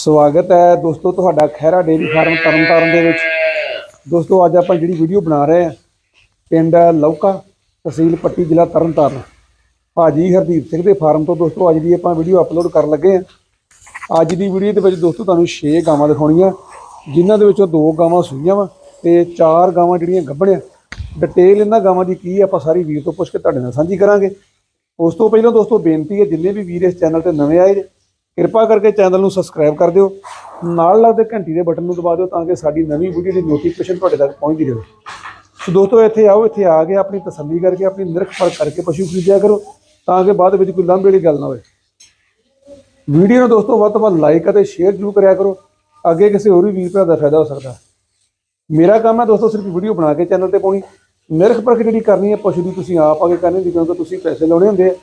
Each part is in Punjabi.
ਸਵਾਗਤ ਹੈ ਦੋਸਤੋ ਤੁਹਾਡਾ ਖਹਿਰਾ ਡੇਰੀ ਫਾਰਮ ਤਰਨਤਾਰਨ ਦੇ ਵਿੱਚ। ਦੋਸਤੋ ਅੱਜ ਆਪਾਂ ਜਿਹੜੀ ਵੀਡੀਓ ਬਣਾ ਰਹੇ ਹਾਂ ਪਿੰਡ ਲੌਕਾ ਤਹਿਸੀਲ ਪੱਟੀ ਜ਼ਿਲ੍ਹਾ ਤਰਨਤਾਰਨ। ਭਾਜੀ ਹਰਦੀਪ ਸਿੰਘ ਦੇ ਫਾਰਮ ਤੋਂ ਦੋਸਤੋ ਅੱਜ ਦੀ ਆਪਾਂ ਵੀਡੀਓ ਅਪਲੋਡ ਕਰਨ ਲੱਗੇ ਹਾਂ। ਅੱਜ ਦੀ ਵੀਡੀਓ ਦੇ ਵਿੱਚ ਦੋਸਤੋ ਤੁਹਾਨੂੰ 6 ਗਾਵਾਂ ਦਿਖਾਉਣੀਆਂ। ਜਿਨ੍ਹਾਂ ਦੇ ਵਿੱਚੋਂ ਦੋ ਗਾਵਾਂ ਸੂਈਆਂ ਵਾ ਤੇ ਚਾਰ ਗਾਵਾਂ ਜਿਹੜੀਆਂ ਗੱਭਣੀਆਂ। ਡਿਟੇਲ ਇਹਨਾਂ ਗਾਵਾਂ ਦੀ ਕੀ ਹੈ ਆਪਾਂ ਸਾਰੀ ਵੀਰ ਤੋਂ ਪੁੱਛ ਕੇ ਤੁਹਾਡੇ ਨਾਲ ਸਾਂਝੀ ਕਰਾਂਗੇ। ਉਸ ਤੋਂ ਪਹਿਲਾਂ ਦੋਸਤੋ ਬੇਨਤੀ ਹੈ ਜਿੰਨੇ ਵੀ ਵੀਰ ਇਸ ਚੈਨਲ ਤੇ ਨਵੇਂ ਆਏ ਜੇ, ਕਿਰਪਾ ਕਰਕੇ ਚੈਨਲ ਨੂੰ ਸਬਸਕ੍ਰਾਈਬ ਕਰ ਦਿਓ, ਨਾਲ ਲੱਗਦੇ ਘੰਟੀ ਦੇ ਬਟਨ ਨੂੰ ਦਬਾ ਦਿਓ ਤਾਂ ਕਿ ਸਾਡੀ ਨਵੀਂ ਵੀਡੀਓ ਦੀ ਨੋਟੀਫਿਕੇਸ਼ਨ ਤੁਹਾਡੇ ਤੱਕ ਪਹੁੰਚਦੀ ਰਹੇ। ਸੋ ਦੋਸਤੋ, ਇੱਥੇ ਆਓ, ਇੱਥੇ ਆ ਕੇ ਆਪਣੀ ਤਸੱਲੀ ਕਰਕੇ, ਆਪਣੀ ਨਿਰਖ ਪਰਖ ਕਰਕੇ ਪਸ਼ੂ ਖਰੀਦਿਆ ਕਰੋ ਤਾਂ ਕਿ ਬਾਅਦ ਵਿੱਚ ਕੋਈ ਲਾਂਭੇ ਵਾਲੀ ਗੱਲ ਨਾ ਹੋਵੇ। ਵੀਡੀਓ ਨੂੰ ਦੋਸਤੋ, ਵੱਧ ਤੋਂ ਵੱਧ ਲਾਈਕ ਅਤੇ ਸ਼ੇਅਰ ਜ਼ਰੂਰ ਕਰਿਆ ਕਰੋ, ਅੱਗੇ ਕਿਸੇ ਹੋਰ ਵੀ ਵੀਰ ਭਰਾ ਦਾ ਫਾਇਦਾ ਹੋ ਸਕਦਾ। ਮੇਰਾ ਕੰਮ ਹੈ ਦੋਸਤੋ, ਸਿਰਫ ਵੀਡੀਓ ਬਣਾ ਕੇ ਚੈਨਲ ਤੇ ਪਾਉਣੀ। ਨਿਰਖ ਪਰਖ ਜਿਹੜੀ ਕਰਨੀ ਹੈ ਪਸ਼ੂ ਦੀ, ਤੁਸੀਂ ਆਪ ਆ ਕੇ ਕਰਨੀ ਦੀ ਕਿਉਂਕਿ ਤੁਸੀਂ ਪੈਸੇ ਲਾਉਣੇ ਹੁੰਦੇ ਆ।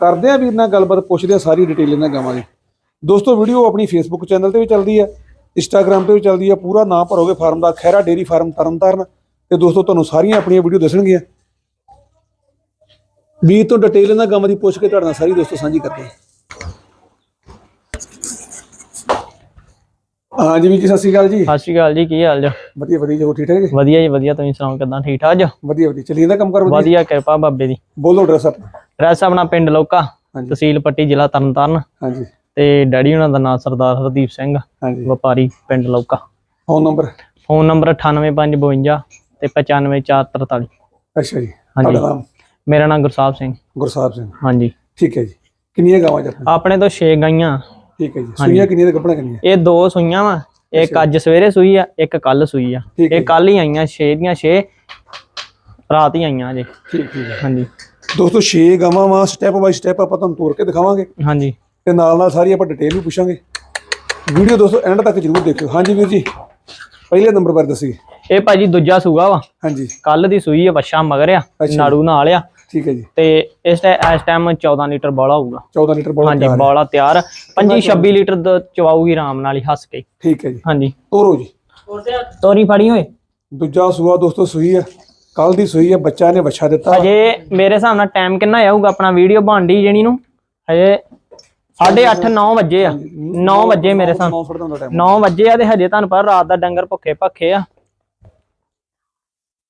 ਕਰਦੇ ਆ ਵੀਰ ਨਾਲ ਗੱਲਬਾਤ, ਪੁੱਛਦੇ ਆ ਸਾਰੀ ਡਿਟੇਲ ਇਹਨਾਂ ਗਾਵਾਂ ਦੀ। ਦੋਸਤੋ ਵੀਡੀਓ ਆਪਣੀ ਫੇਸਬੁੱਕ ਚੈਨਲ ਤੇ ਵੀ ਚੱਲਦੀ ਹੈ ਇੰਸਟਾਗ੍ਰam ਤੇ ਵੀ ਚੱਲਦੀ ਹੈ ਪੂਰਾ ਨਾਮ ਭਰੋਗੇ ਫਾਰਮ ਦਾ ਖੈਰਾ ਡੇਰੀ ਫਾਰਮ ਤਰਨਤਾਰਨ। ਤੇ ਦੋਸਤੋ ਤੁਹਾਨੂੰ ਸਾਰੀਆਂ ਆਪਣੀਆਂ ਵੀਡੀਓ ਦੱਸਣਗੀਆਂ। ਵੀਰ ਤੋਂ ਡਿਟੇਲ ਇਹਨਾਂ ਗਾਵਾਂ ਦੀ ਪੁੱਛ ਕੇ ਤੁਹਾਡੇ ਨਾਲ ਸਾਰੀ ਦੋਸਤੋ ਸਾਂਝੀ ਕਰਦੇ ਹਾਂ ਹਾਂਜੀ ਵੀਰ ਜੀ ਸਤਿ ਸ਼੍ਰੀ ਅਕਾਲ ਜੀ। ਸਤਿ ਸ਼੍ਰੀ ਅਕਾਲ ਜੀ ਕੀ ਹਾਲ ਜੀ ਵਧੀਆ ਵਧੀਆ ਜੀ ਹੋਰ ਠੀਕ ਠਾਕ ਜੀ? ਵਧੀਆ ਜੀ ਵਧੀਆ ਤੁਸੀਂ ਸੁਣਾਓ ਕਿਦਾਂ ਠੀਕ ਠਾਕ ਜੀ? ਵਧੀਆ ਵਧੀਆ ਚੱਲੀ ਜਾਂਦਾ ਕੰਮ ਕਰ ਵਧੀਆ? ਵਧੀਆ ਕਿਰਪਾ ਬਾਬੇ ਦੀ। ਬੋਲੋ ਐਡਰੈਸ ਆਪਣਾ। ਐਡਰੈਸ ਆਪਣਾ ਪਿੰਡ ਲੋਕਾ। ਤਹਿਸੀਲ ਪੱਟੀ ਜ਼ਿਲ੍ਹਾ ਤਰਨਤਾਰਨ। ਹਾਂਜੀ। ਤੇ ਡੈਡੀ ਉਹਨਾਂ ਦਾ ਨਾਮ ਸਰਦਾਰ ਹਰਦੀਪ ਸਿੰਘ ਹਾਂਜੀ। ਵਪਾਰੀ ਪਿੰਡ ਲੋਕਾ। ਫੋਨ ਨੰਬਰ ਫੋਨ ਨੰਬਰ 98552 ਤੇ 95443 ਅੱਛਾ ਜੀ ਹਾਂਜੀ। ਤੁਹਾਡਾ ਨਾਮ? ਮੇਰਾ ਨਾਮ ਗੁਰਸਾਹਿਬ ਸਿੰਘ। ਗੁਰਸਾਹਿਬ ਸਿੰਘ। ਹਾਂਜੀ। ਠੀਕ ਹੈ ਜੀ। ਕਿੰਨੀਆਂ ਗਾਵਾਂ ਜੀ ਆਪਣੇ ਆਪਣੇ ਤੋਂ 6 ਗਾਈਆਂ। ਠੀਕ ਹੈ ਜੀ। ਸੂਈਆਂ ਕਿੰਨੀਆਂ ਤੇ ਕੱਪੜਾ ਕਿੰਨੀਆਂ? ਇਹ ਦੋ ਸੂਈਆਂ ਵਾ ਇੱਕ ਅੱਜ ਸਵੇਰੇ ਸੂਈ ਆ ਇੱਕ ਕੱਲ ਸੂਈ ਆ। ਠੀਕ ਹੈ ਇਹ ਕੱਲ ਹੀ ਆਈਆਂ 6 ਦੀਆਂ 6 ਰਾਤ ਹੀ ਆਈਆਂ ਅਜੇ। ਠੀਕ ਠੀਕ ਹੈ। ਹਾਂਜੀ। ਦੋਸਤੋ 6 ਗਾਵਾਂ ਵਾ ਸਟੈਪ ਬਾਈ ਸਟੈਪ ਆਪਾਂ ਤੁਹਾਨੂੰ ਤੋਰ ਕੇ ਦਿਖਾਵਾਂਗੇ। ਹਾਂਜੀ। ਤੇ ਨਾਲ ਨਾਲ ਸਾਰੀ ਆਪਾਂ ਡਿਟੇਲ ਵੀ ਪੁੱਛਾਂਗੇ। ਵੀਡੀਓ ਦੋਸਤੋ ਐਂਡ ਤੱਕ ਜਰੂਰ ਦੇਖਿਓ। ਹਾਂਜੀ ਵੀਰ ਜੀ ਪਹਿਲੇ ਨੰਬਰ ਪਰ ਦੱਸੀਏ। ਇਹ ਭਾਜੀ ਦੂਜਾ ਸੂਗਾ ਵਾ। ਹਾਂਜੀ। ਕੱਲ ਦੀ ਸੂਈ ਆ ਵੱਛਾ ਮਗਰ ਆ। ਨਾੜੂ ਨਾਲ ਆ। ਠੀਕ ਹੈ ਜੀ। ਤੇ ਇਸ ਟਾਈਮ ਇਸ ਟਾਈਮ 14 ਲੀਟਰ ਬੋਲਾ ਹੋਊਗਾ। 14 ਲੀਟਰ ਬੋਲਾ ਹਾਂਜੀ ਬੋਲਾ ਤਿਆਰ 25 26 ਲੀਟਰ ਦੁੱਧ ਚਵਾਊਗੀ ਆਰਾਮ ਨਾਲ ਹੀ ਹੱਸ ਕੇ। ਠੀਕ ਹੈ ਜੀ। ਹਾਂਜੀ। ਤੋਰੋ ਜੀ। ਤੋਰੀ ਫੜੀ ਹੋਏ ਦੂਜਾ ਸੂਆ ਦੋਸਤੋ ਸੂਈ ਹੈ ਕੱਲ ਦੀ ਸੂਈ ਹੈ ਬੱਚਾ ਨੇ ਵੱਛਾ ਦਿੱਤਾ। ਅਜੇ ਮੇਰੇ ਹਿਸਾਬ ਨਾਲ ਟਾਈਮ ਕਿੰਨਾ ਆਊਗਾ ਆਪਣਾ ਵੀਡੀਓ ਬਣਦੀ ਜਿਹੜੀ ਨੂੰ? ਹਜੇ 8:30 9 ਵਜੇ ਆ। 9 ਵਜੇ ਮੇਰੇ ਹਿਸਾਬ 9 ਫੁੱਟ ਦਾ ਟਾਈਮ 9 ਵਜੇ ਆ ਤੇ ਹਜੇ ਤੁਹਾਨੂੰ ਪਤਾ ਰਾਤ ਦਾ ਡੰਗਰ ਭੁੱਖੇ ਭੱਖੇ ਆ।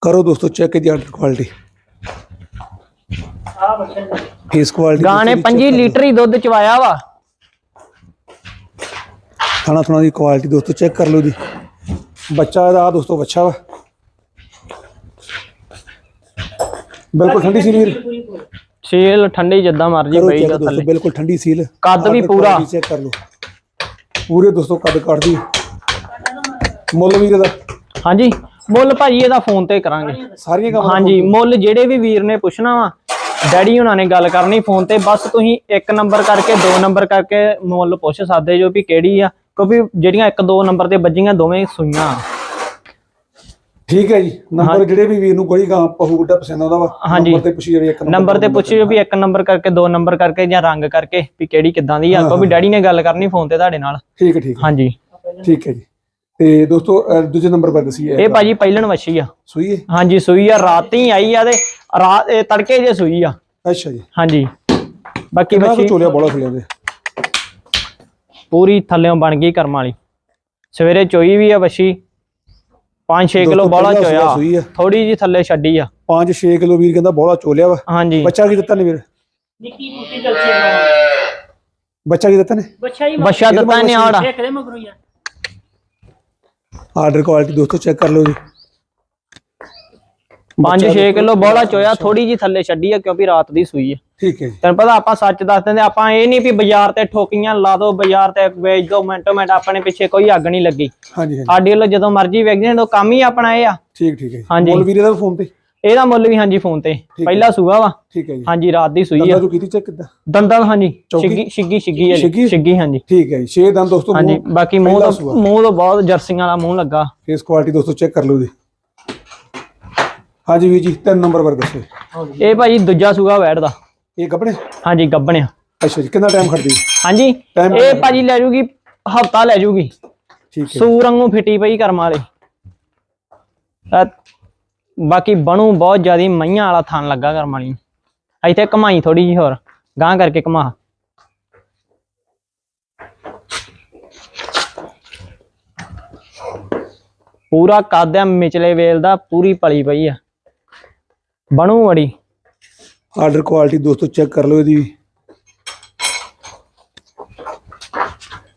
ਕਰੋ ਦੋਸਤੋ ਚੈੱਕ ਦੀ ਆਰਡਰ ਕੁਆਲਿਟੀ ਫੇਸ ਕੁਆਲਿਟੀ ਗਾਂ ਨੇ 25 ਲੀਟਰ ਹੀ ਦੁੱਧ ਚਵਾਇਆ ਵਾ। ਖਾਣਾ ਥੋਣਾ ਦੀ ਕੁਆਲਿਟੀ ਦੋਸਤੋ ਚੈੱਕ ਕਰ ਲਓ ਜੀ। ਬੱਚਾ ਇਹਦਾ ਦੋਸਤੋ ਬੱਚਾ ਵਾ। ਬਿਲਕੁਲ ਠੰਡੀ ਸੀਲ ਵੀਰ। ਛੇਲ ਠੰਡੀ ਜਿੱਦਾਂ ਮਰਜ਼ੀ ਕਰੋ ਪਈ ਦੋਸਤੋ ਥੱਲੇ। ਬਿਲਕੁਲ ਠੰਡੀ ਸੀਲ। ਕੱਦ ਵੀ ਪੂਰਾ। ਚੈੱਕ ਕਰ ਲਓ। ਪੂਰੇ ਦੋਸਤੋ ਕੱਦ ਕੱਢਦੀ। ਮੁੱਲ ਵੀਰ ਦਾ। ਹਾਂਜੀ ਮੁੱਲ ਭਾਜੀ ਇਹਦਾ ਫੋਨ ਤੇ ਕਰਾਂਗੇ। ਸਾਰੀਆਂ ਗਾਵਾਂ ਹਾਂਜੀ ਮੁੱਲ ਜਿਹੜੇ ਵੀ ਵੀਰ ਨੇ ਪੁੱਛਣਾ ਵਾ ਡੈਡੀ ਹੁਣਾਂ ਨੇ ਗੱਲ ਕਰਨੀ ਫੋਨ ਤੇ। ਬਸ ਤੁਸੀਂ ਇੱਕ ਨੰਬਰ ਕਰਕੇ ਦੋ ਨੰਬਰ ਕਰਕੇ ਮੁੱਲ ਪੁੱਛ ਸਕਦੇ ਜੋ ਵੀ ਕਿਹੜੀ ਆ। ਕਿਉਂਕਿ ਜਿਹੜੀਆਂ ਇੱਕ ਦੋ ਨੰਬਰ ਤੇ ਵੱਜੀਆਂ ਦੋਵੇਂ ਸੂਈਆਂ। ਠੀਕ ਹੈ ਜੀ ਨੰਬਰ ਜਿਹੜੇ ਵੀ ਵੀਰ ਨੂੰ ਕੋਈ ਗਾਂ ਪਹੂ ਗੁੱਡਾ ਪਸੰਦ ਆਉਂਦਾ ਵਾ। ਨੰਬਰ ਤੇ ਪੁੱਛੀ ਜਾਵੇ ਇੱਕ ਨੰਬਰ ਤੇ ਪੁੱਛਿਓ ਵੀ ਇੱਕ ਨੰਬਰ ਕਰਕੇ ਦੋ ਨੰਬਰ ਕਰਕੇ ਜਾਂ ਰੰਗ ਕਰਕੇ ਵੀ ਕਿਹੜੀ ਕਿੱਦਾਂ ਦੀ ਆ ਕਿਉਂਕਿ ਡੈਡੀ ਨੇ ਗੱਲ ਕਰਨੀ ਫੋਨ ਤੇ ਤੁਹਾਡੇ ਨਾਲ। ਠੀਕ ਹੈ ਠੀਕ ਹੈ। ਹਾਂਜੀ। ਠੀਕ ਹੈ ਜੀ। ਤੇ ਦੋਸਤੋ ਦੂਜੇ ਨੰਬਰ ਪਰ ਦਸੀਏ। ਇਹ ਭਾਜੀ ਪਹਿਲਣ ਵੱਛੀ ਆ। ਸੂਈ ਹੈ? ਹਾਂਜੀ ਸੂਈ ਆ ਰਾਤੀ ਆਈ ਆ ਤੇ ਰਾਤ ਤੜਕੇ ਜੇ ਸੂਈ ਆ। ਅੱਛਾ ਜੀ। ਹਾਂਜੀ। ਬਾਕੀ ਵੱਛੀ ਚੋਲਿਆ ਬੋਲਾ ਖੁੱਲਿਆ ਦੇ ਪੂਰੀ ਥੱਲੇੋਂ ਬਣ ਗਈ ਕਰਮ ਵਾਲੀ। ਸਵੇਰੇ ਚੋਈ ਵੀ ਆ ਵੱਛੀ। 5-6 ਕਿਲੋ ਦੋਸਤੋ ਬੋਲਾ ਚੋਇਆ। ਥੋੜੀ ਜੀ ਥੱਲੇ ਛੱਡੀ ਆ। 5-6 ਕਿਲੋ ਵੀਰ ਕਹਿੰਦਾ ਬੋਲਾ ਚੋਲਿਆ ਵਾ। ਹਾਂਜੀ। ਬੱਚਾ ਕੀ ਦਿੱਤਾ ਨੇ ਵੀਰ? ਨਿੱਕੀ ਮੁੱਟੀ ਜਲਸੀ ਦਾ ਬੱਚਾ ਕੀ ਦਿੱਤਾ ਨੇ? ਬੱਚਾ ਦਿੱਤਾ ਇਹਨੇ ਆੜਾ। ਆਰਡਰ ਕੁਆਲਿਟੀ ਦੋਸਤੋ ਚੈੱਕ ਕਰ ਲਓ ਜੀ। 5-6 ਕਿਲੋ ਬੋਲਾ ਚੋਇਆ ਥੋੜੀ ਜੀ ਥੱਲੇ ਛੱਡੀ ਆ ਕਿਉਂਕਿ ਰਾਤ ਦੀ ਸੂਈ ਆ। ਠੀਕ ਹੈ ਜੀ। ਤੈਨੂੰ ਪਤਾ ਆਪਾਂ ਸੱਚ ਦੱਸ ਦਿੰਦੇ ਆਪਾਂ ਇਹ ਨਹੀਂ ਵੀ ਬਾਜ਼ਾਰ ਤੇ ਠੋਕੀਆਂ ਲਾ ਦੋ ਬਾਜ਼ਾਰ ਤੇ ਵੇਚ ਦੋ ਮਿੰਟੋ ਮਿੰਟ ਆਪਣੇ ਪਿੱਛੇ ਕੋਈ ਅੱਗ ਨਹੀਂ ਲੱਗੀ। ਹਾਂਜੀ ਹਾਂਜੀ। ਸਾਡੇ ਵੱਲੋਂ ਜਦੋਂ ਮਰਜ਼ੀ ਵੇਚਦੇ ਨੇ ਤਾਂ ਕੰਮ ਹੀ ਆਪਣਾ ਇਹ ਆ। ਠੀਕ ਠੀਕ ਹੈ ਹਾਂਜੀ। ਮੁੱਲ ਵੀਰੇ ਦਾ ਫੋਨ ਤੇ? ਇਹਦਾ ਮੁੱਲ ਵੀ ਹਾਂਜੀ ਫੋਨ ਤੇ। ਪਹਿਲਾ ਸੂਆ ਵਾ। ਠੀਕ ਹੈ ਜੀ। ਹਾਂਜੀ ਰਾਤ ਦੀ ਸੂਈ ਦੰਦਾਂ ਆ ਤੋਂ ਕੀਤੀ ਚੈੱਕ ਕਿੱਦਾਂ? ਦੰਦਲ ਹਾਂਜੀ। ਚੌਕੀ? ਛਿੱਗੀ ਛਿੱਗੀ ਛਿੱਗੀ? ਜੀ ਛਿੱਗੀ ਹਾਂਜੀ। ਠੀਕ ਹੈ ਜੀ। 6 ਦੰਦ ਦੋਸਤੋ ਹਾਂਜੀ ਬਾਕੀ ਮੂੰਹ ਪਹਿਲਾ ਤੋਂ ਸੂਆ। ਮੂੰਹ ਤੋਂ ਬਹੁਤ ਜਰਸੀਆਂ ਵਾਲਾ ਮੂੰਹ ਲੱਗਾ। ਫੇਸ ਕੁਆਲਿਟੀ ਦੋਸਤੋ ਚੈੱਕ ਕਰ ਲਓ ਜੀ। ਹਾਂਜੀ ਵੀਰ ਜੀ ਤਿੰਨ ਨੰਬਰ ਪਰ ਦੱਸੋ। ਇਹ ਭਾਜੀ ਦੂਜਾ ਸੂਆ ਵੈੜ ਦਾ। ਇਹ ਕੱਪੜੇ ਹਾਂਜੀ ਗੱਬਣਿਆ ਅੱਛਾ ਜੀ ਕਿੰਨਾ ਟਾਈਮ ਖੜਦੀ? ਹਾਂਜੀ Time ਇਹ ਭਾਜੀ ਲੈ ਜੂਗੀ ਹਫਤਾ ਲੈ ਜੂਗੀ। ਠੀਕ ਹੈ। ਸੂਰ ਵਾਂਗੂ ਫਿੱਟੀ ਪਈ ਕਰਮ ਵਾਲੀ ਅਹ ਬਾਕੀ ਬਣੂ ਬਹੁਤ ਜ਼ਿਆਦੀ ਮਈਆਂ ਵਾਲਾ ਥਣ ਲੱਗਾ ਕਰਮ ਵਾਲੀ ਨੂੰ। ਇੱਥੇ ਕਮਾਈ ਥੋੜੀ ਜੀ ਹੋਰ ਗਾਂ ਕਰਕੇ ਕਮਾ ਪੂਰਾ ਕੱਦ ਆ ਮਿਚਲੇ ਵੇਲ ਦਾ ਪੂਰੀ ਪਲੀ ਪਈ ਆ। ਬਣੂ ਬੜੀ ਆਰਡਰ ਕੁਆਲਿਟੀ ਦੋਸਤੋ ਚੈੱਕ ਕਰ ਲਓ ਇਹਦੀ। ਵੀ।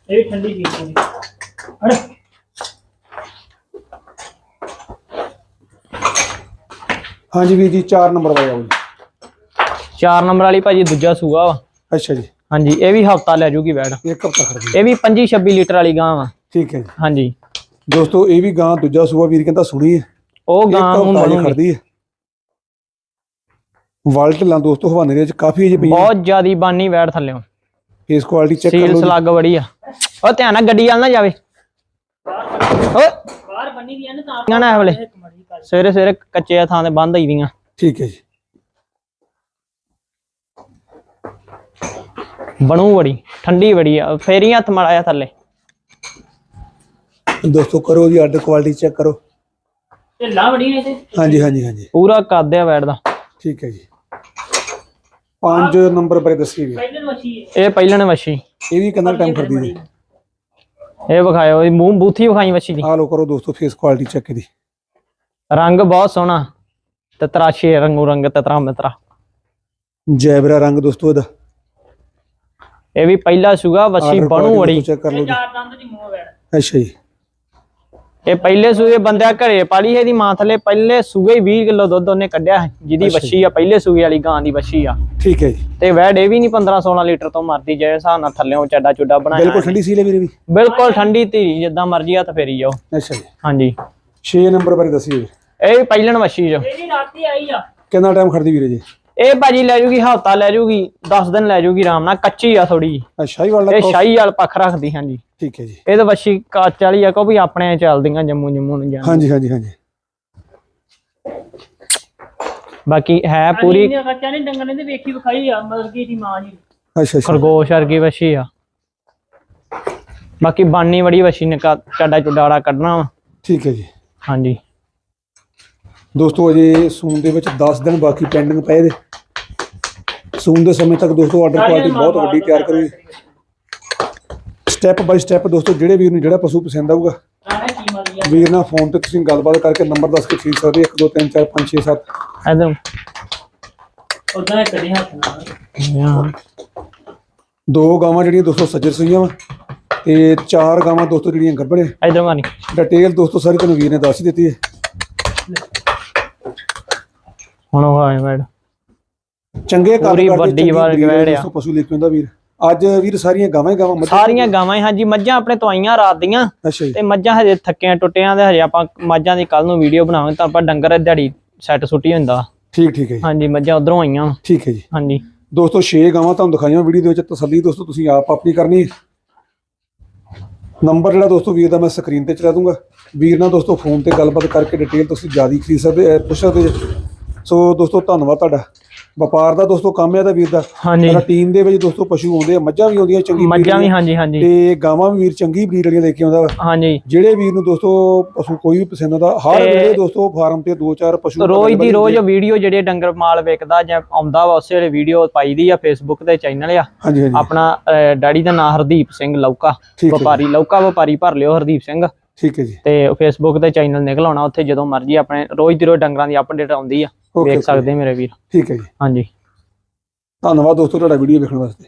ਇਹ ਠੰਡੀ ਅੜ ਹਾਂਜੀ ਵੀਰ ਜੀ 4 ਨੰਬਰ ਵਾਲਾ ਆਓ ਜੀ। ਚਾਰ ਨੰਬਰ ਵਾਲੀ ਭਾਜੀ ਦੂਜਾ ਸੂਆ ਵਾ। ਅੱਛਾ ਜੀ। ਹਾਂਜੀ ਇਹ ਵੀ ਹਫਤਾ ਲੈ ਜੂਗੀ ਵੈੜ ਇੱਕ ਹਫਤਾ ਖੜਦੀ ਇਹ ਵੀ 25 26 ਲੀਟਰ ਵਾਲੀ ਗਾਂ ਵਾ। ਠੀਕ ਹੈ ਜੀ। ਹਾਂਜੀ। ਦੋਸਤੋ ਇਹ ਵੀ ਗਾਂ ਦੂਜਾ ਸੂਆ ਵੀਰ ਕਹਿੰਦਾ ਸੁਣੀ ਹੈ। ਉਹ ਗਾਂ ਨੂੰ ਖੜਦੀ ਹੈ। ਵਾਲਟ ਲਾਂ ਦੋਸਤੋ ਹਵਾਨੇ ਦੇ ਵਿੱਚ ਕਾਫੀ ਅਜੇ ਪਈ ਬਹੁਤ ਜ਼ਿਆਦੀ ਬਾਨੀ ਵੈੜ ਥੱਲਿਓ ਫੇਸ ਕੁਆਲਿਟੀ ਚੈੱਕ ਕਰ ਸੀਲ ਲਓ ਜੀ। ਸਲੱਗ ਬੜੀ ਆ। ਉਹ ਧਿਆਨ ਨਾਲ ਗੱਡੀ ਵੱਲ ਨਾ ਜਾਵੇ। ਓਏ ਬਾਹਰ ਬੰਨੀ ਦੀਆਂ ਨੇ ਤਾਂ ਨਾ ਨਾ ਵੇਲੇ। ਕਰ ਸਵੇਰੇ ਸਵੇਰੇ ਕੱਚੇ ਥਾਂ ਤੇ ਬੰਦ ਆਈ ਦੀਆਂ। ਠੀਕ ਹੈ ਜੀ। ਬਣੂ ਬੜੀ ਠੰਡੀ ਬੜੀ ਆ। ਫੇਰੀ ਹੱਥ ਮੜਾਇਆ ਥੱਲੇ। ਦੋਸਤੋ ਕਰੋ ਜੀ ਆਰਡਰ ਕੁਆਲਿਟੀ ਚੈੱਕ ਕਰੋ। ਢਿੱਲਾਂ ਬੜੀਆਂ ਇਹਦੇ ਹਾਂਜੀ ਹਾਂਜੀ ਹਾਂਜੀ। ਪੂਰਾ ਕੱਦ ਆ ਵੈੜ ਦਾ। ਠੀਕ ਹੈ ਜੀ। ਪੰਜ ਨੰਬਰ ਬਾਰੇ ਦੱਸੀ ਵੀ। ਇਹ ਪਹਿਲਣ ਵਸ਼ੀ ਇਹ ਵੀ ਕਿੰਨਾ ਟਾਈਮ ਖੜਦੀ ਜੀ ਇਹ ਵਿਖਾਇਓ ਇਹ ਮੂੰਹ ਬੂਥੀ ਵਿਖਾਈ ਵਸ਼ੀ ਦੀ। ਆ ਲੋ ਕਰੋ ਦੋਸਤੋ ਫੇਸ ਕੁਆਲਿਟੀ ਚੈੱਕ ਇਹਦੀ। ਰੰਗ ਬਹੁਤ ਸੋਹਣਾ। ਤੇ ਤਰਾਸ਼ੇ ਰੰਗੂ ਰੰਗ ਤਤਰਾ ਮਤਰਾ। ਜੈਬਰਾ ਰੰਗ ਦੋਸਤੋ ਇਹਦਾ। ਇਹ ਵੀ ਪਹਿਲਾ ਸੁਗਾ ਵਸ਼ੀ ਬਣੂ ਦੋਸਤੋ ਚੈੱਕ ਕਰ ਲਓ ਚਾਰ ਦੰਦ ਦੀ ਮੂੰਹ ਵੈੜ ਅੱਛਾ ਜੀ। ਇਹ ਪਹਿਲੇ ਸੂਏ ਬੰਦਿਆ ਘਰੇ ਪਾਲੀ ਇਹਦੀ ਮਾਂ ਥੱਲੇ ਪਹਿਲੇ ਸੂਏ ਹੀ 20 ਕਿਲੋ ਦੁੱਧ ਉਹਨੇ ਕੱਢਿਆ ਹੈ, ਜਿਹਦੀ ਵਸ਼ੀ ਆ ਪਹਿਲੇ ਸੂਏ ਵਾਲੀ ਗਾਂ ਦੀ ਵਸ਼ੀ ਆ। ਠੀਕ ਹੈ ਜੀ। ਤੇ ਵੈੜ ਇਹ ਵੀ ਨਹੀਂ 15 16 ਲੀਟਰ ਤੋਂ ਮਰਦੀ ਜੇ ਹਿਸਾਬ ਨਾਲ ਥੱਲੇੋਂ ਚੱਡਾ ਚੁੱਡਾ ਬਣਾਇਆ ਬਿਲਕੁਲ ਠੰਡੀ ਸੀ ਲੈ ਵੀਰੇ ਵੀ? ਬਿਲਕੁਲ ਠੰਡੀ ਧੀਰੀ ਜਿੱਦਾਂ ਮਰਜ਼ੀ ਹੱਥ ਫੇਰੀ ਜਾਓ। ਅੱਛਾ ਜੀ। ਹਾਂਜੀ। 6 ਨੰਬਰ ਬਾਰੇ ਦੱਸੀ ਵੀਰੇ। ਇਹ ਪਹਿਲਣ ਵਸ਼ੀ ਜੋ। ਇਹਦੀ ਰਾਤੀ ਆਈ ਆ। ਕਿੰਨਾ ਟਾਈਮ ਖੜਦੀ ਵੀਰੇ ਜੀ? ਇਹ ਭਾਜੀ ਲੈ ਜੂਗੀ ਹਫਤਾ ਲੈ ਜੂਗੀ 10 ਦਿਨ ਲੈ ਜੂਗੀ ਆਰਾਮ ਨਾਲ ਕੱਚੀ ਆ ਥੋੜੀ ਅੱਛਾ ਹੀ ਵਾਲਾ ਇਹ ਸ਼ਾਹੀ ਵਾਲ ਪੱਖ ਰੱਖਦੀ ਹਾਂਜੀ। ਠੀਕ ਹੈ ਜੀ। ਇਹ ਤਾਂ ਵਸ਼ੀ ਕੱਚ ਵਾਲੀ ਆ ਕੋ ਵੀ ਆਪਣੇ ਚੱਲਦੀਆਂ ਜੰਮੂ ਜੰਮੂ ਨੂੰ ਜਾਣ ਹਾਂਜੀ ਹਾਂਜੀ ਹਾਂਜੀ। ਬਾਕੀ ਹੈ ਪੂਰੀ ਕੱਚਾ ਨਹੀਂ ਡੰਗਰ ਨੇ ਤੇ ਵੇਖੀ ਵਿਖਾਈ ਆ ਮਤਲਬ ਕਿ ਇਹਦੀ ਮਾਂ ਜੀ। ਅੱਛਾ ਅੱਛਾ। ਖਰਗੋਸ਼ ਵਰਗੀ ਵਸ਼ੀ ਆ। ਬਾਕੀ ਬਾਨੀ ਬੜੀ ਵਸ਼ੀ ਨੇ ਕਾ- ਚੱਡਾ ਚੁਡਾੜਾ ਕੱਢਣਾ ਵਾ। ਠੀਕ ਹੈ ਜੀ। ਹਾਂਜੀ। ਦੋਸਤੋ ਅਜੇ ਸੂਨ ਦੇ ਵਿੱਚ 10 ਦਿਨ ਬਾਕੀ ਪੈਂਡਿੰਗ ਪਏ ਦੇ ਸੂਨ ਦੇ ਸਮੇਂ ਤੱਕ ਦੋਸਤੋ ਆਰਡਰ ਕੁਆਲਿਟੀ ਬਹੁਤ ਵੱਡੀ ਤਿਆਰ ਕਰੋ ਸਟੈਪ ਬਾਈ ਸਟੈਪ ਦੋਸਤੋ ਜਿਹੜੇ ਵੀਰ ਨੂੰ ਜਿਹੜਾ ਪਸ਼ੂ ਪਸੰਦ ਆਊਗਾ ਵੀਰ ਨਾਲ ਫੋਨ ਤੇ ਤੁਸੀਂ ਗੱਲਬਾਤ ਕਰਕੇ ਨੰਬਰ ਦੱਸ ਕੇ ਖਰੀਦ ਸਕਦੇ 1 2 3 4 5 6 7 ਇਧਰ ਉਦਾਂ ਦੇ ਹੱਥ ਨਾਲ। ਦੋ ਗਾਵਾਂ ਜਿਹੜੀਆਂ ਦੋਸਤੋ ਸੱਜਰ ਸੂਈਆਂ ਵਾ ਤੇ ਚਾਰ ਗਾਵਾਂ ਦੋਸਤੋ ਜਿਹੜੀਆਂ ਗੱਭਣ ਆ ਇਧਰ ਮਾਰੀ ਡਿਟੇਲ ਦੋਸਤੋ ਸਾਰੀ ਤੁਹਾਨੂੰ ਵੀਰ ਨੇ ਦੱਸ ਹੀ ਦਿੱਤੀ ਹੈ। ਹੁਣ ਉਹ ਆਏ ਬੈਡ ਚੰਗੇ ਕੰਮ ਪੂਰੀ ਕਰਦੇ ਵੱਡੀ ਵਾਰ ਗਵੈੜ ਆ। ਪਸ਼ੂ ਲੈ ਕੇ ਆਉਂਦਾ ਵੀਰ। ਅੱਜ ਵੀਰ ਸਾਰੀਆਂ ਗਾਵਾਂ ਹੀ ਗਾਵਾਂ ਮੱਝਾਂ- ਸਾਰੀਆਂ ਗਾਵਾਂ। ਹੀ ਹਾਂਜੀ ਮੱਝਾਂ ਆਪਣੇ ਤਵਾਈਆਂ ਰਾਤ ਦੀਆਂ। ਅੱਛਾ ਜੀ। ਤੇ ਮੱਝਾਂ ਹਜੇ ਥੱਕਿਆਂ ਟੁੱਟਿਆਂ ਦੇ ਹਜੇ ਆਪਾਂ ਮੱਝਾਂ ਦੀ ਕੱਲ ਨੂੰ ਵੀਡੀਓ ਬਣਾਵਾਂਗੇ ਤਾਂ ਆਪਾਂ ਡੰਗਰ ਦਿਹਾੜੀ ਸੈੱਟ ਸੁੱਟੀ ਹੁੰਦਾ। ਠੀਕ ਠੀਕ ਹੈ ਜੀ। ਹਾਂਜੀ ਮੱਝਾਂ ਉਧਰੋਂ ਆਈਆਂ। ਵਾਂ। ਠੀਕ ਹੈ ਜੀ। ਹਾਂਜੀ। ਦੋਸਤੋ 6 ਗਾਵਾਂ ਤੁਹਾਨੂੰ ਦਿਖਾਈਆਂ ਵੀਡੀਓ ਦੇ ਵਿੱਚ। ਤਸੱਲੀ ਦੋਸਤੋ ਤੁਸੀਂ ਆਪ ਆਪਣੀ ਕਰਨੀ। ਨੰਬਰ ਜਿਹੜਾ ਦੋਸਤੋ ਵੀਰ ਦਾ ਮੈਂ ਸਕਰੀਨ ਤੇ ਚਲਾ ਦੂੰਗਾ। ਵੀਰ ਨਾਲ ਦੋਸਤੋ ਫੋਨ ਤੇ ਗੱਲਬਾਤ ਕਰਕੇ ਡਿਟੇਲ ਤੁਸੀਂ ਜ਼ਿਆਦਾ ਖਰੀਦ ਸਕਦੇ ਅਹ ਪੁੱਛ ਸਕਦੇ ਜੇ। ਸੋ ਦੋਸਤੋ ਧੰਨਵਾਦ ਤੁਹਾਡਾ। ਵਪਾਰ ਦਾ ਦੋਸਤੋ ਕੰਮ ਹੈ ਦਾ ਵੀਰ ਦਾ। ਹਾਂਜੀ। ਰੂਟੀਨ ਦੇ ਵਿੱਚ ਦੋਸਤੋ ਪਸ਼ੂ ਆਉਂਦੇ ਆ ਮੱਝਾਂ ਵੀ ਆਉਂਦੀਆਂ ਚੰਗੀ ਮੱਝਾਂ ਵੀ ਹਾਂਜੀ ਹਾਂਜੀ। ਤੇ ਗਾਵਾਂ ਵੀ ਵੀਰ ਚੰਗੀ ਬਰੀਡ ਵਾਲੀਆਂ ਲੈ ਕੇ ਆਉਂਦਾ ਹਾਂਜੀ। ਜਿਹੜੇ ਵੀਰ ਨੂੰ ਦੋਸਤੋ ਪਸ਼ੂ ਕੋਈ ਵੀ ਪਸੰਦ ਆਉਂਦਾ ਹਰ ਤੇ ਵੇਲੇ ਦੋਸਤੋ ਫਾਰਮ ਤੇ ਦੋ ਚਾਰ ਪਸ਼ੂ ਰੋਜ਼ ਦੀ ਰੋਜ਼ ਵੀਡੀਓ ਜਿਹੜੇ ਡੰਗਰ ਮਾਲ ਵਿਕਦਾ ਜਾਂ ਆਉਂਦਾ ਵਾ ਉਸੇ ਵੇਲੇ ਵੀਡੀਓ ਪਾਈਦੀ ਆ ਫੇਸਬੁੱਕ ਤੇ ਚੈਨਲ ਆ। ਹਾਂਜੀ ਹਾਂਜੀ। ਆਪਣਾ ਡੈਡੀ ਦਾ ਨਾਮ ਹਰਦੀਪ ਸਿੰਘ ਲੌਕਾ ਵਪਾਰੀ ਲੌਕਾ ਵਪਾਰੀ ਭਰ ਲਿਓ ਹਰਦੀਪ ਸਿੰਘ। ਠੀਕ ਹੈ ਜੀ। ਤੇ ਫੇਸਬੁੱਕ ਤੇ ਚੈਨਲ ਨਿਕਲ ਆਉਣਾ ਉੱਥੇ ਜਦੋਂ ਮਰਜ਼ੀ ਆਪਣੇ ਰੋਜ਼ ਦੀ ਰੋਜ਼ ਡੰਗਰਾਂ ਦੀ ਅਪਡੇਟ ਆਉਂਦੀ ਆ। ਵੇਖ. ਸਕਦੇ ਮੇਰੇ ਵੀਰ। ਠੀਕ ਹੈ ਜੀ। ਹਾਂਜੀ। ਧੰਨਵਾਦ ਦੋਸਤੋ ਤੁਹਾਡਾ ਵੀਡੀਓ ਵੇਖਣ ਵਾਸਤੇ।